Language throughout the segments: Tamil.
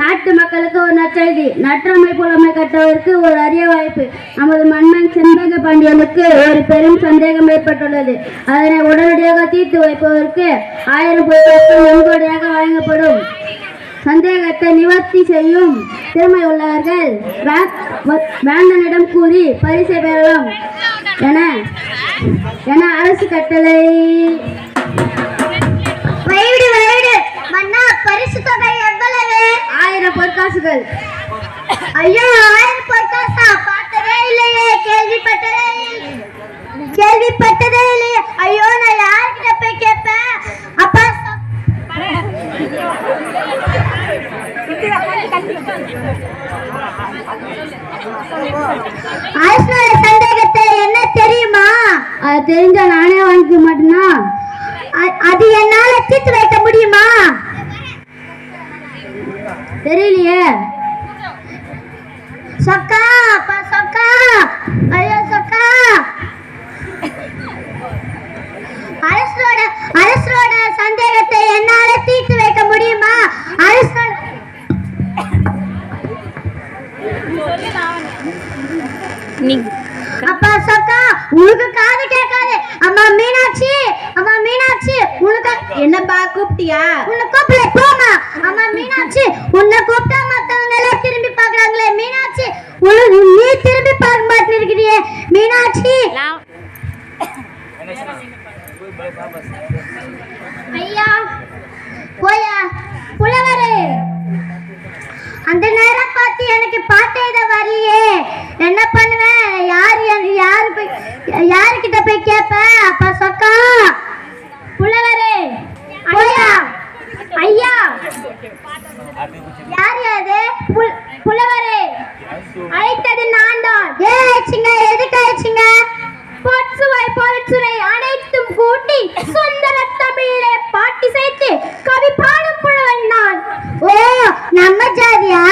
நாட்டு மக்களுக்கு ஒரு நற்செய்தி. நற்றமை புலமை கற்றவருக்கு ஒரு அரிய வாய்ப்பு. நமது மன்னன் செண்பக பாண்டியனுக்கு ஒரு பெரும் சந்தேகம் ஏற்பட்டுள்ளது. அதனை உடனடியாக தீர்த்து வைப்பவருக்கு ஆயிரம் பொருட்கள் நன்கொடையாக வழங்கப்படும். சந்தேகத்தை நிவர்த்தி செய்யும் திறமை உள்ளவர்கள் வேந்தனிடம் கூறி பரிசை பெறலாம். என என அரசு கட்டளை பொற்காசுகள் ஐயோ ஆயிரம் பொற்காசா பார்த்ததே இல்லையே கேள்விப்பட்டதே. கேள்விப்பட்டதே இல்லையே. ஐயோ நான் யார்கிட்ட போய் கேட்பேன்? அப்பா அரசனோட சந்தேகத்தை என்ன தெரியுமா? அது தெரிஞ்சா நானே வாங்கிக்க மாட்டேனா? அது என்னால தீர்த்து வைக்க முடியுமா? தெரியலையே. சொக்கா அப்பா சொக்கா. ஐயோ சொக்கா. அரசரோட அரசரோட சந்தேகத்தை என்னால தீர்த்து வைக்க முடியுமா? அரசரோட அப்பா சொக்கா உனக்கு காது கேட்காது. அம்மா மீனாட்சி அம்மா மீனாட்சி உனக்கு என்னப்பா கூப்பிட்டியா? உன்னை கூப்பிடல போமா அம்மா மீனாட்சி ஐயா போயா புலவரே. அந்த நேரம் பார்த்து எனக்கு பாட்டு எழுத வரலையே. என்ன பண்ணுவேன்? யார் யார் யாரு போய் யாருக்கிட்ட போய் கேட்பேன் அப்பா சொக்கா. புலவரே ஐயா ஐயா. யார் அது? புலவரே. அழைத்தது நான் தான். ஏன் அழைச்சிங்க எதுக்கு ஆயிடுச்சிங்க? பொற்சுவை பொருட்சுரை அனைத்தும் கூட்டி சுந்தர தமிழிலே பாட்டி சேர்த்து கவி பாடும் புலவன் நான் ஓ நம்ம ஜாதியா?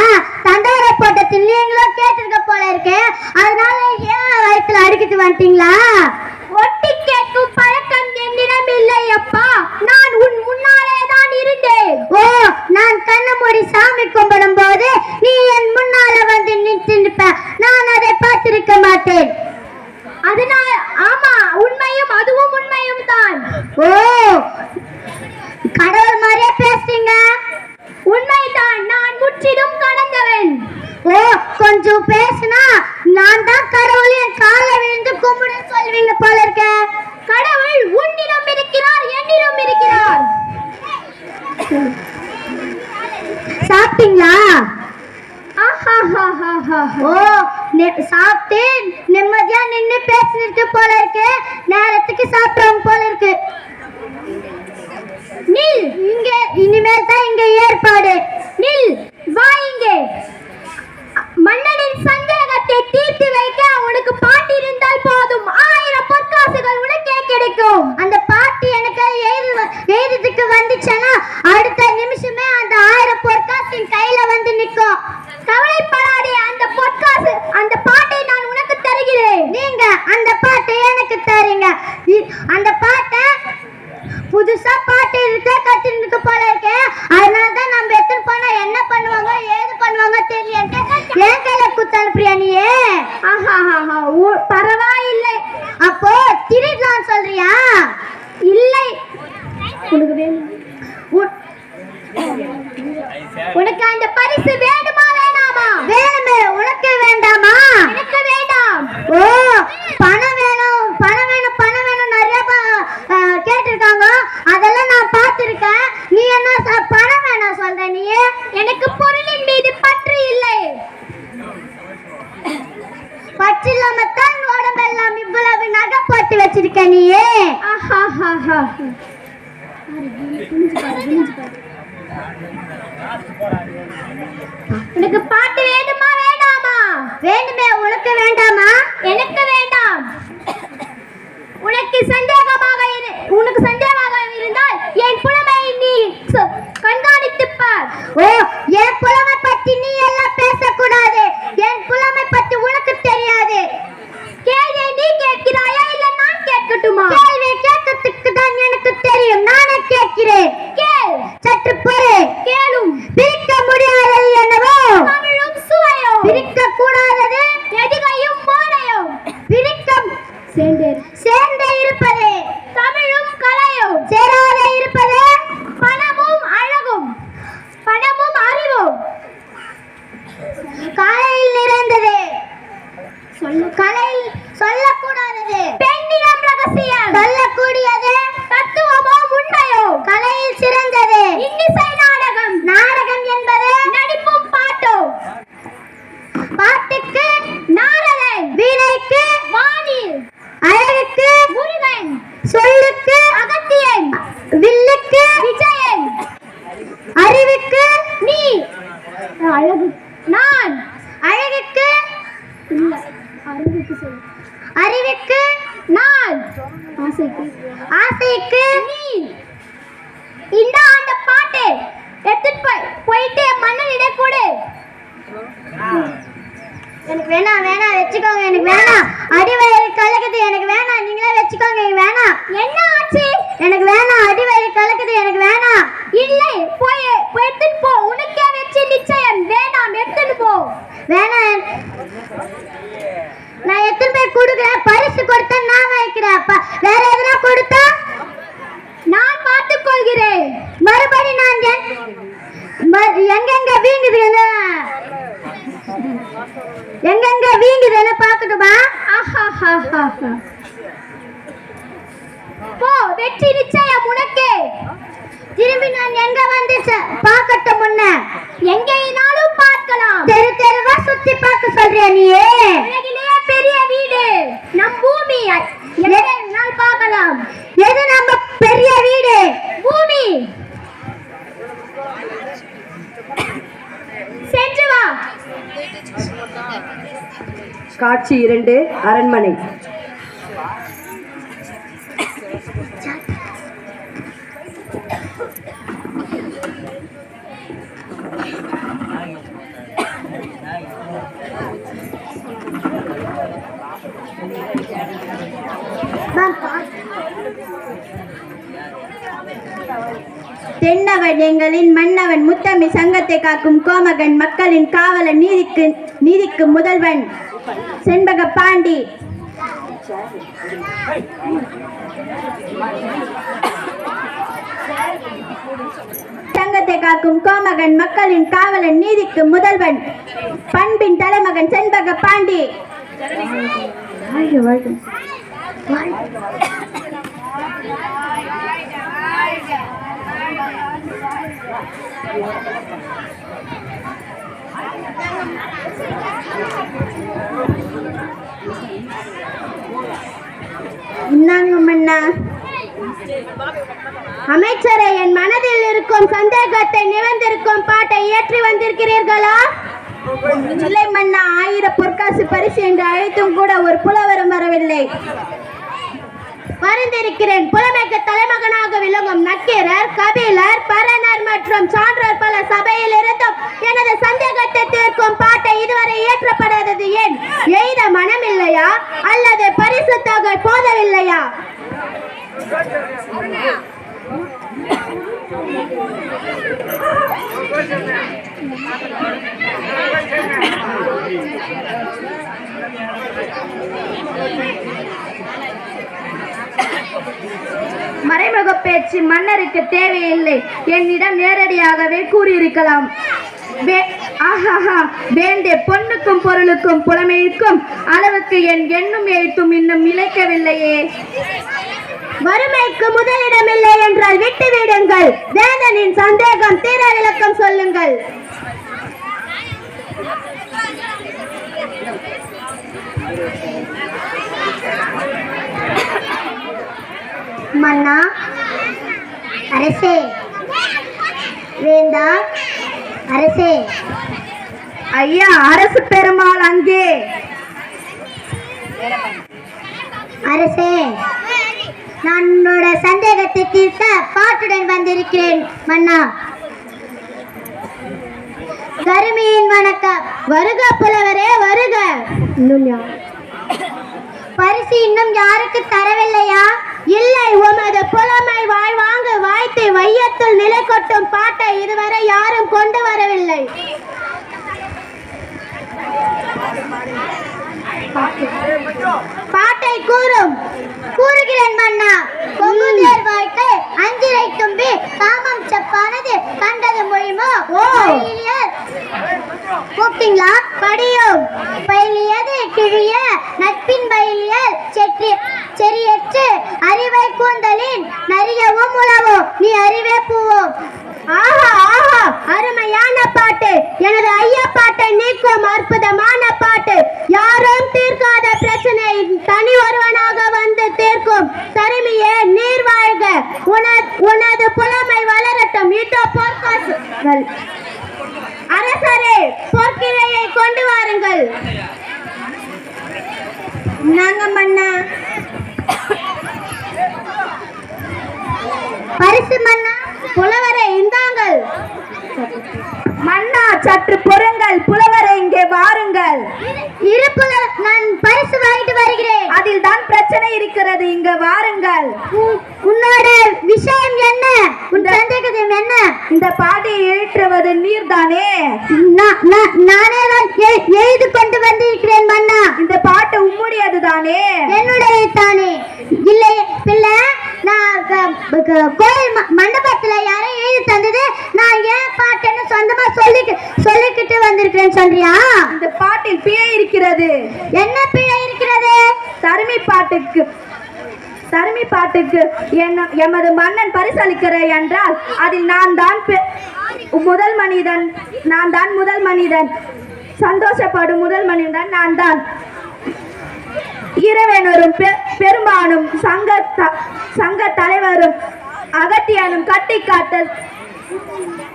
தண்டவர போட்டத்தில் நீங்களும் கேட்டிருக்க போல இருக்கு. அதனால ஏன் வயிற்றுல அடிக்கிட்டு வந்துட்டீங்களா? ஒட்டி கேட்கும் பழக்கம் என்னிடம் இல்லை அப்பா நான் உன் முன்னாலே தான் இருந்தேன் ஓ நான் கண்ண மூடி சாமி கும்பிடும் போது நீ என் முன்னால வந்து நின்று நிற்ப நான் அதை பார்த்திருக்க மாட்டேன் அதனால் ஆமா உண்மையும் அதுவும் உண்மையும் தான் ஓ கடவுள் மாதிரியே பேசுறீங்க உண்மைதான் நான் முற்றிலும் கடந்தவன் ஓ கொஞ்சம் பேசுனா நான் தான் கடவுள் என் காலை விழுந்து கும்பிடு சொல்வீங்க போல இருக்க கடவுள் உன்னிடம் இருக்கிறார் என்னிடம் இருக்கிறார் சாப்பிட்டீங்களா ஓ நெ- சாப்பிட்டு நிம்மதியா நின்னு பேசிட்டு போல இருக்கு. நேரத்துக்கு சாப்பிட்டவங்க போல இருக்கு. நீ இங்க இனிமேல் தான் இங்க ஏற்பாடு நில் வா இங்கே மன்னனின் சந்தேகத்தை தீர்த்து வைக்க உனக்கு பாட்டு இருந்தால் போதும் ஆயிரம் பொற்காசுகள் உனக்கே கிடைக்கும் அந்த பாட்டு எனக்கு எழுது எழுதுறதுக்கு வந்துச்சுன்னா அடுத்த நிமிஷமே அந்த ஆயிரம் பொற்காசின் கையில வந்து நிற்கும் கவலைப்படாதே அந்த பொற்காசு அந்த பாட்டை நான் உனக்கு தருகிறேன் நீங்க அந்த பாட்டை எனக்கு தரீங்க இ- அந்த பாட்டை புதுசா பாட்டு இருக்க கத்திருக்கு போல இருக்கு. அதனால தான் நம்ம எத்தனை போனா என்ன பண்ணுவாங்க ஏது பண்ணுவாங்க தெரியல ஏன் கையில குத்து அனுப்புறியா நீயே? ஆஹா ஊ- பரவாயில்லை. அப்போ திருடலாம் சொல்றியா? இல்லை. உனக்கு வேணும். உனக்கு அந்த பரிசு வேண்டுமா வேணாமா? வேணுமே உனக்கு வேண்டாமா? எனக்கு வேண்டாம். ஓ பணம் வேணும் பணம் வேணும் பணம் வேணும் நிறைய ப- அஹ், கேட்டிருக்காங்க அதெல்லாம் நான் பார்த்திருக்கேன் நீ என்ன ச- பணம் வேணாம் சொல்ற நீ எனக்கு பொருளின் மீது பற்று இல்லை பற்று இல்லாம தான் உடம்பெல்லாம் இவ்வளவு நகை போட்டு வச்சிருக்க நீ ஆஹாஹாஹா உனக்கு கலை சொல்லக்கூடாதது. பெண்ணிடம் ரகசியம். சொல்லக்கூடியது தத்துவமோ உண்மையோ? கலையில் சிறந்தது. இன்னிசை நாடகம். நாடகம் என்பது நடிப்பும் பாட்டோ பாட்டுக்கு நாரதன். வீணைக்கு வானில். அழகுக்கு முருகன். சொல்லுக்கு அகத்தியன். வில்லுக்கு விஜயன். அறிவுக்கு நீ. அழகு. நான். அறிவுக்கு நாள். ஆசைக்கு. ஆசைக்கு இந்த ஆண்ட பாட்டு எடுத்துட்டு போய் போயிட்டு மன்னனிடம் கூடு. எனக்கு வேணாம் வேணாம் வச்சுக்கோங்க எனக்கு வேணாம். அடிவயிறு கலக்குது எனக்கு வேணாம் நீங்களே வச்சுக்கோங்க எனக்கு வேணாம். என்ன ஆச்சு எனக்கு வேணாம் அடிவயிறு கலக்குது எனக்கு வேணாம் இல்லை போய் போய் எடுத்துட்டு போ உனக்கே வச்சு நிச்சயம் வேணாம் எடுத்துட்டு போ வேணாம் நான் எத்தனை பேர் கொடுக்குறேன் பரிசு கொடுத்தா நான் வைக்கிறேன் அப்ப வேற எதுனா கொடுத்தா நான் பார்த்துக் கொள்கிறேன் மறுபடி நான் எ- ம- எங்கெங்க வீங்குதுன்னு எங்கெங்க வீங்குதுன்னு பார்க்கட்டுமா? போ வெற்றி நிச்சயம் உனக்கே. திரும்பி நான் எங்க வந்து பாக்கட்ட முன்ன எங்கேனாலும் பார்க்கலாம். தெரு தெருவா சுத்தி பார்க்க சொல்றியா நீயே உலகிலேயே பெரிய வீடு. நம் பூமி எங்கேனாலும் பார்க்கலாம். எது நம்ம பெரிய வீடு? பூமி. காட்சி இரண்டு அரண்மனை. தென்னவன் எங்களின் மன்னவன் முத்தமி சங்கத்தை காக்கும் கோமகன் மக்களின் காவலன் நீதிக்கு நீதிக்கு முதல்வன். செண்பக பாண்டி. சங்கத்தை காக்கும் கோமகன் மக்களின் காவலன் நீதிக்கு முதல்வன். பண்பின் தலைமகன் செண்பக பாண்டி. இன்னாங்க மன்னா அமைச்சரே என் மனதில் இருக்கும் சந்தேகத்தை நிவந்திருக்கும் பாட்டை இயற்றி வந்திருக்கிறீர்களா? இல்லை மன்னா ஆயிரம் பொற்காசு பரிசு என்று அழைத்தும் கூட ஒரு புலவரும் வரவில்லை. வரைந்திருக்கிறேன் புலமைக்கு தலைமகனாக விளங்கும் நக்கீரர் கபிலர் பரணர் மற்றும் சான்றோர் பல சபையில் இருந்தும் எனது சந்தேகத்தை தீர்க்கும் பாட்டை இதுவரை இயற்றப்படாதது ஏன்? எய்த மனமில்லையா? அல்லது பரிசு தொகை போதவில்லையா மறைமுக பேச்சு மன்னருக்கு தேவையில்லை. என்னிடம் நேரடியாகவே கூறியிருக்கலாம். வே- ஆஹாஹா வேண்டே பொண்ணுக்கும் பொருளுக்கும் புலமைக்கும் அளவுக்கு என் எண்ணும் எழுத்தும் இன்னும் இழைக்கவில்லையே. வறுமைக்கு முதலிடமில்லை என்றால் விட்டு விடுங்கள் வேதனின் சந்தேகம் தீர விளக்கம் சொல்லுங்கள். மன்னா அரசே வேண்டா அரசே. ஐயா அரசு பெருமாள் அங்கே. அரசே நான் உன்னோட சந்தேகத்தை தீர்க்க பாட்டுடன் வந்திருக்கிறேன் மன்னா. கருமியின் வணக்கம். வருக புலவரே வருக. இன்னும் பரிசு இன்னும் யாருக்கு தரவில்லையா? இல்லை உமது புலமை வாய் வாங்க வாய்த்தை வையத்தில் நிலை கொட்டும் பாட்டை இதுவரை யாரும் கொண்டு வரவில்லை. பாட்டை கூறும். கூறுகிறேன் மன்னா பொங்குதேர் வாழ்க்கை அஞ்சிரை தும்பி காமம் செப்பானது கண்டது மொழிமோ? ஓ. பார்த்தீங்களா? படியும். பயிலியது கிழிய நட்பின் பயிலியல் செற்றி செறியற்று அறிவை கூந்தலின் நரியவும் உழவும் நீ அறிவே பூவோம். ஆஹா ஆஹா அருமையான பாட்டு. எனது ஐயா பாட்டை நீக்கும் அற்புதமான பாட்டு. யாரும் தீர்க்காத பிரச்சனை தனி ஒருவனாக வந்து தீர்க்கும். தருமியே நீர் வாழ்க. உன- உனது புலமை வளரட்டும். இதோ பொற்காசுகள் அரசரே தாருங்கள் நாங்க மன்னா. பரிசு மன்னா புலவரை இந்தாங்கள். மன்னா சற்று பொறுங்கள் புலவரை இங்கே வாருங்கள். இரு புல நான் பரிசு வாங்கிட்டு வருகிறேன். அதில் தான் பிரச்சனை இருக்கிறது. இங்க வாருங்கள். உன்- உன்னோட விஷயம் என்ன? உன் சந்தேகம் என்ன? இந்த பாட்டியை ஏற்றுவது நீர்தானே? நான் நான்- தான் எழுதி கொண்டு வந்திருக்கிறேன் மன்னா. இந்த பாட்டு உம்முடையது தானே என்னுடைய தானே இல்லை பிள்ளை நான் கோயில் மண்டபத்துல யாரும் எழுதி தந்தது. நான் ஏன் பாட்டுன்னு சொந்தமா சொல்லி சொல்லிக்கிட்டு வந்திருக்கிறேன் சொல்றியா? இந்த பாட்டில் பிழை இருக்கிறது. என்ன பிழை? தருமி பாட்டுக்கு தருமி பாட்டுக்கு என்ன எமது மன்னன் பரிசளிக்கிறேன் என்றால் அதில் நான் தான் பெ- முதல் மனிதன் நான் தான் முதல் மனிதன். சந்தோஷப்படும் முதல் மனிதன் நான் தான். இறைவனரும் பெருமானும் சங்க த- சங்க தலைவரும் அகத்தியனும் கட்டி காத்த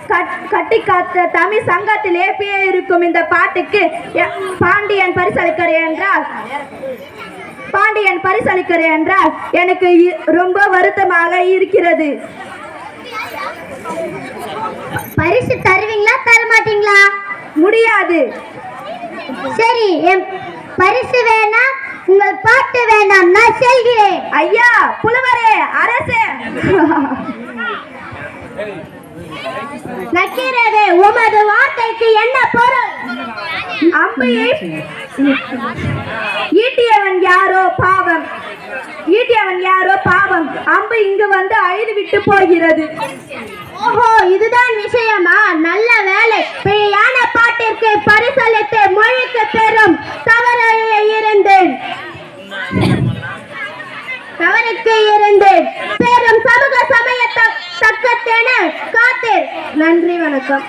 கட்- கட்டி காத்த தமிழ் சங்கத்தில் ஏப்பியே இருக்கும் இந்த பாட்டுக்கு எ- பாண்டியன் பரிசளிக்கிறேன் என்றால் பாண்டியன் பரிசளிக்கிறேன் என்றால் எனக்கு இ- ரொம்ப வருத்தமாக இருக்கிறது. பரிசு தருவீங்களா தர மாட்டீங்களா முடியாது. சரி என் பரிசு வேணாம் உங்கள் பாட்டு வேண்டாம் நான் செல்கிறேன். ஐயா புலவரே அரசே. நக்கிறது உமது வார்த்தைக்கு என்ன பொருள்? அம்பையை ஈட்டியவன் யாரோ பாவம். ஈட்டியவன் யாரோ பாவம். அம்பு இங்கு வந்து அழுது விட்டு போகிறது. ஓஹோ இதுதான் விஷயமா? நல்ல வேலை பிழையான பாட்டிற்கு பரிசளித்து மொழிக்கு பெறும் தவறையே இருந்தேன். தவறுக்கு இருந்தேன். பெரும் சமூக சமயத்தை தக்கத்தென காத்தேர். நன்றி வணக்கம்.